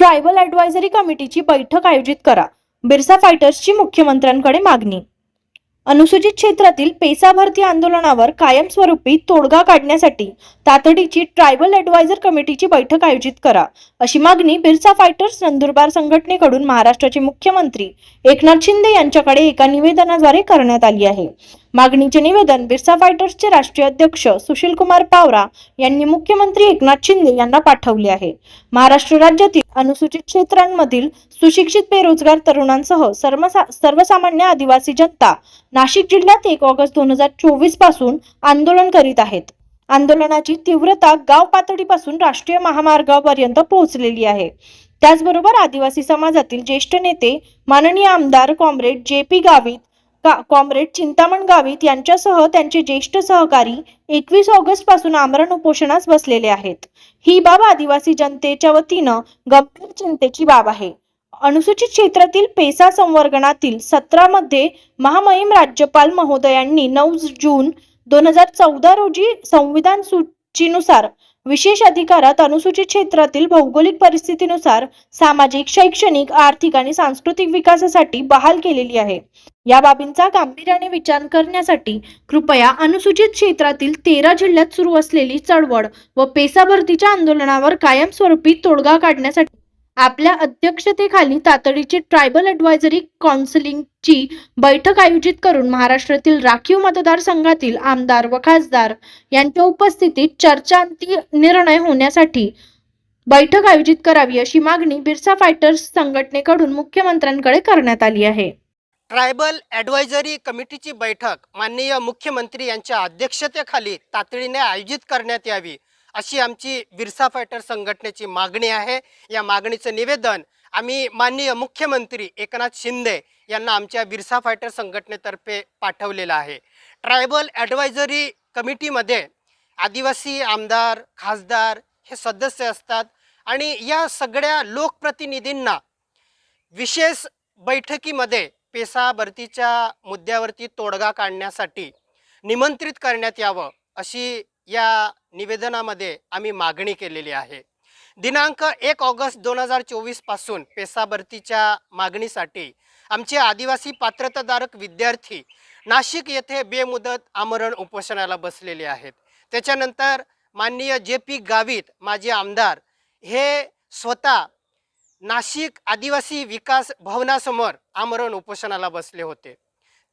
Tribal advisory कमिटीची बैठक आयोजित करा. बिरसा फायटर्सची मुख्यमंत्र्यांकडे मागणी. अनुसूचित क्षेत्रातील पेसा भरती आंदोलनावर कायमस्वरूपी तोडगा काढण्यासाठी तातडीची ट्रायबल ॲडवायझर कमिटीची बैठक आयोजित करा. अशी मागणी बिरसा फायटर्स नंदुरबार संघटनेकडून महाराष्ट्राचे मुख्यमंत्री एकनाथ शिंदे यांच्याकडे एका निवेदनाद्वारे करण्यात आली आहे. मागणीचे निवेदन बिरसा फायटर्सचे राष्ट्रीय अध्यक्ष सुशील कुमार पावरा यांनी मुख्यमंत्री एकनाथ शिंदे यांना पाठवले आहे. महाराष्ट्र राज्यातील अनुसूचित क्षेत्रांमधील सुशिक्षित बेरोजगार तरुणांसह सर्वसा सर्वसामान्य आदिवासी जनता नाशिक जिल्ह्यात एक ऑगस्ट दोन हजार चोवीसपासून आंदोलन करीत आहेत. आंदोलनाची तीव्रता गाव पातळीपासून राष्ट्रीय महामार्गापर्यंत पोहोचलेली आहे. त्याचबरोबर आदिवासी समाजातील ज्येष्ठ नेते माननीय आमदार comrade J P Gavit comrade Chintaman Gavit यांच्यासह त्यांचे ज्येष्ठ सहकारी एकवीस ऑगस्टपासून आमरण उपोषणास बसलेले आहेत. ही बाब आदिवासी जनतेच्या वतीनं गंभीर चिंतेची बाब आहे. अनुसूचित क्षेत्रातील पेसा संवर्गणातील सतरामध्ये महामहिम राज्यपाल महोदयांनी नऊ जून दोन हजार चौदा रोजी संविधान सूचीनुसार विशेष अधिकारात अनुसूचित क्षेत्रातील भौगोलिक परिस्थितीनुसार सामाजिक शैक्षणिक आर्थिक आणि सांस्कृतिक विकासासाठी बहाल केलेली आहे. या बाबींचा गांभीर्याने विचार करण्यासाठी कृपया अनुसूचित क्षेत्रातील तेरा जिल्ह्यात सुरू असलेली चळवळ व पेसाभरतीच्या आंदोलनावर कायमस्वरूपी तोडगा काढण्यासाठी आपल्या अध्यक्षतेखाली तातडीची ट्रायबल ॲडवायझरी काउन्सिलिंगची बैठक आयोजित करून महाराष्ट्रातील राखीव मतदारसंघातील आमदार व खासदार यांच्या उपस्थितीत चर्चांती निर्णय होण्यासाठी बैठक आयोजित करावी अशी मागणी बिरसा फायटर्स संघटनेकडून मुख्यमंत्र्यांकडे करण्यात आली आहे. ट्रायबल ॲडवायझरी कमिटीची बैठक माननीय मुख्यमंत्री यांच्या अध्यक्षतेखाली तातडीने आयोजित करण्यात यावी अशी आमची बिरसा फायटर संघटनेची मागणी आहे. या मागणीचं निवेदन आम्ही माननीय मुख्यमंत्री एकनाथ शिंदे यांना आमच्या बिरसा फायटर संघटनेतर्फे पाठवलेलं आहे. ट्रायबल ॲडवायझरी कमिटीमध्ये आदिवासी आमदार खासदार हे सदस्य असतात आणि या सगळ्या लोकप्रतिनिधींना विशेष बैठकीमध्ये पेसा भरतीच्या मुद्द्यावरती तोडगा काढण्यासाठी निमंत्रित करण्यात यावं अशी या निवेदनामध्ये आम्ही मागणी केलेली आहे. दिनांक एक ऑगस्ट दोन हजार चोवीसपासून पेसा भरतीच्या मागणीसाठी आमचे आदिवासी पात्रताधारक विद्यार्थी नाशिक येथे बेमुदत आमरण उपोषणाला बसलेले आहेत. त्याच्यानंतर माननीय जे पी गावित माजी आमदार हे स्वतः नाशिक आदिवासी विकास भवनासमोर आमरण उपोषणाला बसले होते.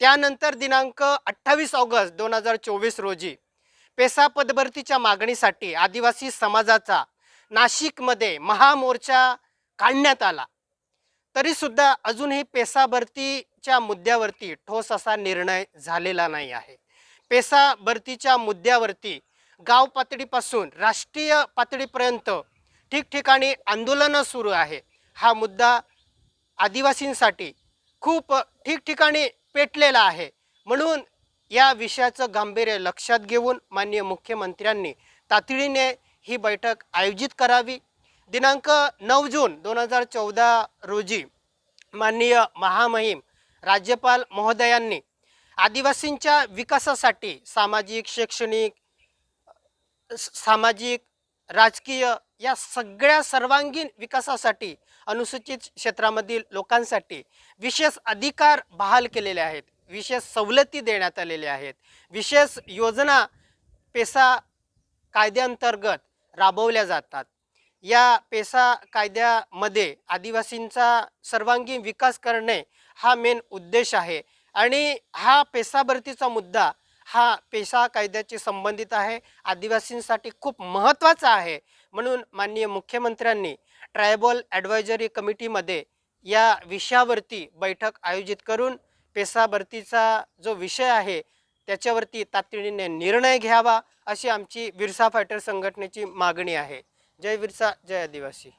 त्यानंतर दिनांक अठ्ठावीस ऑगस्ट दोन हजार चोवीस रोजी पेसा पदभरतीच्या मागणीसाठी आदिवासी समाजाचा नाशिकमध्ये महामोर्चा काढण्यात आला. तरीसुद्धा अजूनही पेसा भरतीच्या मुद्द्यावरती ठोस असा निर्णय झालेला नाही आहे. पेसा भरतीच्या मुद्द्यावरती गाव पातळीपासून राष्ट्रीय पातळीपर्यंत ठिकठिकाणी आंदोलनं सुरू आहे. हा मुद्दा आदिवासींसाठी खूप ठिकठिकाणी पेटलेला आहे. म्हणून या विषयाचं गांभीर्य लक्षात घेऊन माननीय मुख्यमंत्र्यांनी तातडीने ही बैठक आयोजित करावी. दिनांक नऊ जून दोन हजार चौदा रोजी माननीय महामहिम राज्यपाल महोदयांनी आदिवासींच्या विकासासाठी सामाजिक शैक्षणिक सामाजिक राजकीय या सगळ्या सर्वांगीण विकासासाठी अनुसूचित क्षेत्रामधील लोकांसाठी विशेष अधिकार बहाल केलेले आहेत विशेष सवलती देण्यात आलेल्या आहेत विशेष योजना पेसा कायद्याअंतर्गत राबवल्या जातात. या पेसा कायद्यामध्ये आदिवासींचा सर्वांगीण विकास करणे हा मेन उद्देश आहे आणि हा पेसाभरतीचा मुद्दा हा पेशा कायद्याशी संबंधित आहे. आदिवासींसाठी खूप महत्त्वाचा आहे. म्हणून माननीय मुख्यमंत्र्यांनी ट्रायबल ॲडवायझरी कमिटीमध्ये या विषयावरती बैठक आयोजित करून पेसा भरतीचा जो विषय आहे त्याच्यावरती तातडीने निर्णय घ्यावा अशी आमची विरसा फायटर संघटनेची मागणी आहे. जय विरसा जय आदिवासी.